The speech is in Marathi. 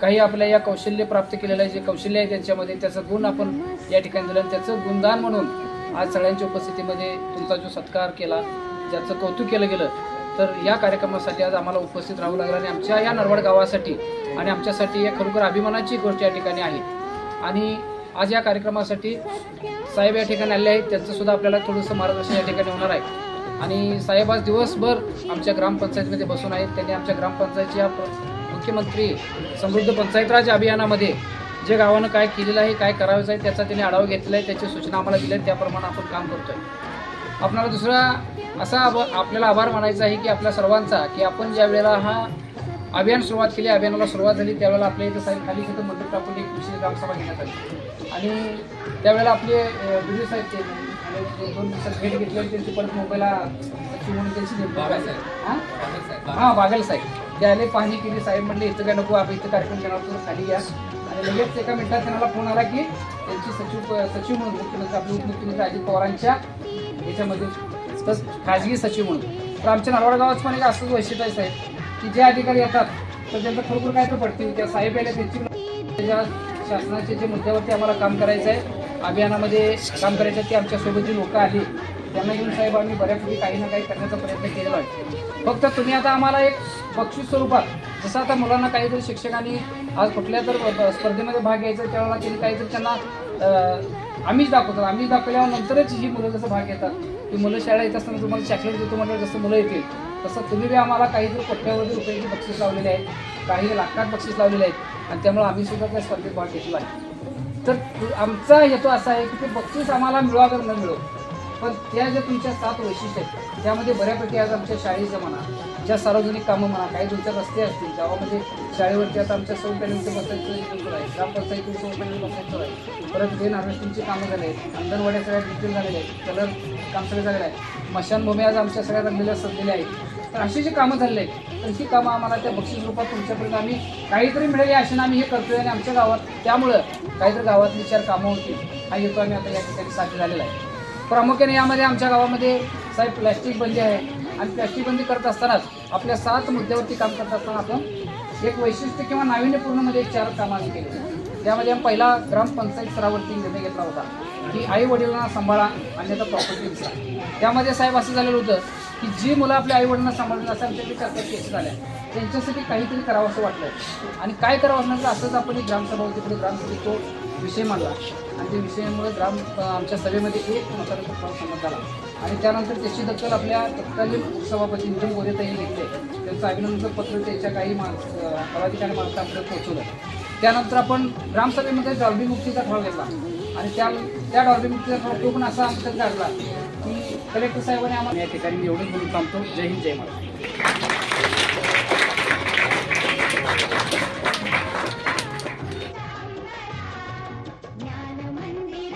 काही आपल्या या कौशल्य प्राप्त केलेलं आहे जे कौशल्य आहे त्यांच्यामध्ये त्याचं गुण आपण या ठिकाणी दिलं आणि त्याचं गुणदान म्हणून आज सगळ्यांच्या उपस्थितीमध्ये तुमचा जो सत्कार केला ज्याचं कौतुक केलं गेलं तर या कार्यक्रमासाठी आज आम्हाला उपस्थित राहू लागलं आणि आमच्या या नरवड गावासाठी आणि आमच्यासाठी या खरोखर अभिमानाची गोष्ट या ठिकाणी आहे. आणि आज या कार्यक्रमासाठी साहेब या ठिकाणी आले आहेत त्यांचं सुद्धा आपल्याला थोडंसं मार्गदर्शन या ठिकाणी होणार आहे. आणि साहेब आज दिवसभर आमच्या ग्रामपंचायतीमध्ये बसून आहेत त्यांनी आमच्या ग्रामपंचायतच्या या मुख्यमंत्री समृद्ध पंचायत राज अभियानामध्ये जे गावानं काय केलेलं आहे काय करायचं आहे त्याचा त्यांनी आढावा घेतलेला आहे त्याची सूचना आम्हाला दिल्या आहेत त्याप्रमाणे आपण काम करतोय. आपल्याला दुसरा असा आभ- आपल्याला आभार मानायचा आहे की आपल्या सर्वांचा की आपण ज्या वेळेला हा अभियान सुरुवात केली अभियानाला सुरुवात झाली त्यावेळेला आपल्या इथं साहेब खाली तिथं मंदिर टाकून एक विशेष ग्रामसभा घेण्यात आली. आणि त्यावेळेला आपले बी साहेब ते दोन दिवसात भेट घेतली त्यांची परत मुंबईला म्हणून त्यांची. हां? हां बागल साहेब. त्याने आले पाहणी केली साहेब म्हणले इथं काय नको आपण इथं कार्यक्रम घेणार तुम्ही खाली या. आणि लगेच एका मिनिटात त्यांना फोन आला की त्यांची सचिव सचिव म्हणून मुख्यमंत्री आपले उपमुख्यमंत्री अजित पवारांच्या याच्यामध्ये तस खाजगी सचिव म्हणून. तर आमच्या नारवाड गावात पण एक असंच वैशिष्ट्य आहे साहेब की जे अधिकारी येतात तर त्यांचं खरोखर काय तर पडतील. त्या साहेब यायला त्यांची त्याच्या शासनाचे जे मुद्द्यावरती आम्हाला काम करायचं आहे अभियानामध्ये काम करायचं आहे ते आमच्यासोबत जी लोकं आली त्यांना येऊन साहेब आम्ही बऱ्यापैकी काही ना काही करण्याचा प्रयत्न केलेला आहे. फक्त तुम्ही आता आम्हाला एक बक्षीस स्वरूपात जसं आता मुलांना काहीतरी शिक्षकांनी आज कुठल्या तर स्पर्धेमध्ये भाग घ्यायचा त्यावेळेला त्यांनी काहीतरी त्यांना आम्हीच दाखवतो. आम्ही दाखवल्यावर नंतरच ही मुलं जसं भाग घेतात ती मुलं शाळा येत असताना तुम्हाला चॅकलेट देतो म्हटलं जसं मुलं येतील तसं तुम्ही बी आम्हाला काहीतरी कोट्यावधी रुपयाची बक्षीस लावलेले आहेत काही लाखात बक्षीस लावलेले आहेत आणि त्यामुळे आम्ही सुद्धा त्या स्पर्धेत भाग घेतला आहे. तर आमचा हेतू असा आहे की ते बक्षीस आम्हाला मिळावं न मिळो. पण त्या ज्या तुमच्या सात वैशिष्ट्य आहेत त्यामध्ये बऱ्यापैकी आज आमच्या शाळेचं म्हणा ज्या सार्वजनिक कामं म्हणा काही तुमच्या रस्ते असतील गावामध्ये शाळेवरती आता आमच्या सौपॅनलचं बसायचं आहे आहे ग्रामपंचायतीचं सौपॅनल बसायचं आहे. परत रेन हार्वेस्टिंगची कामं झाले आहेत अंगणवाड्या सगळ्या डिटेल झालेल्या आहेत कलर काम सगळं झालेलं आहे मशानभूमी आज आमच्या सगळ्या रंगलेल्या सजलेल्या आहेत. तर अशी जी कामं झालेली आहेत तर ही कामं आम्हाला त्या बक्षीस रूपात तुमच्यापर्यंत आम्ही काहीतरी मिळेल या आशेनं आम्ही हे करतोय आणि आमच्या गावात त्यामुळं काहीतरी गावातली चार कामं होती हा येतो आम्ही आता या ठिकाणी साध्य झालेला आहे. प्रामुख्याने यामध्ये आमच्या गावामध्ये साहेब प्लॅस्टिक बंदी आहे. आणि प्लॅस्टिक बंदी करत असतानाच आपल्या सात मुद्द्यावरती काम करत असताना आपण एक वैशिष्ट्य किंवा नाविन्यपूर्णमध्ये एक चार कामं केले. केली त्यामध्ये आम्ही पहिला ग्रामपंचायत स्तरावरती निर्णय घेतला होता. की आई वडिलांना सांभाळा अन्यथा प्रॉपर्टी विचा त्यामध्ये साहेब असं झालेलं होतं की जी मुलं आपल्या आई वडिलांना सांभाळून असं आमच्याकडे चार केस झाल्या. त्यांच्यासाठी काहीतरी करावं असं वाटलं. आणि काय करावं असं असंच आपण एक ग्रामसभा होती तिकडे ग्रामसभेत तो विषय मांडला. आणि त्या विषयामुळे ग्राम आमच्या सभेमध्ये एक मताचा ठराव संमत झाला. आणि त्यानंतर त्याची दखल आपल्या तत्कालीन उपसभापती नितीन गोरे घेतले. त्यांचं अभिनंदन पत्र त्याच्या काही माणस पदाधिकारी माणसांपर्यंत पोहोचवलं. त्यानंतर आपण ग्रामसभेमध्ये डॉल्बी मुक्तीचा ठराव घेतला. आणि त्या त्या डॉल्बी मुक्तीचा ठराव तो पण असा आमच्यात काढला की कलेक्टर साहेबांनी आम्हाला या ठिकाणी एवढंच बोलून थांबतो. जय हिंद जय महाराज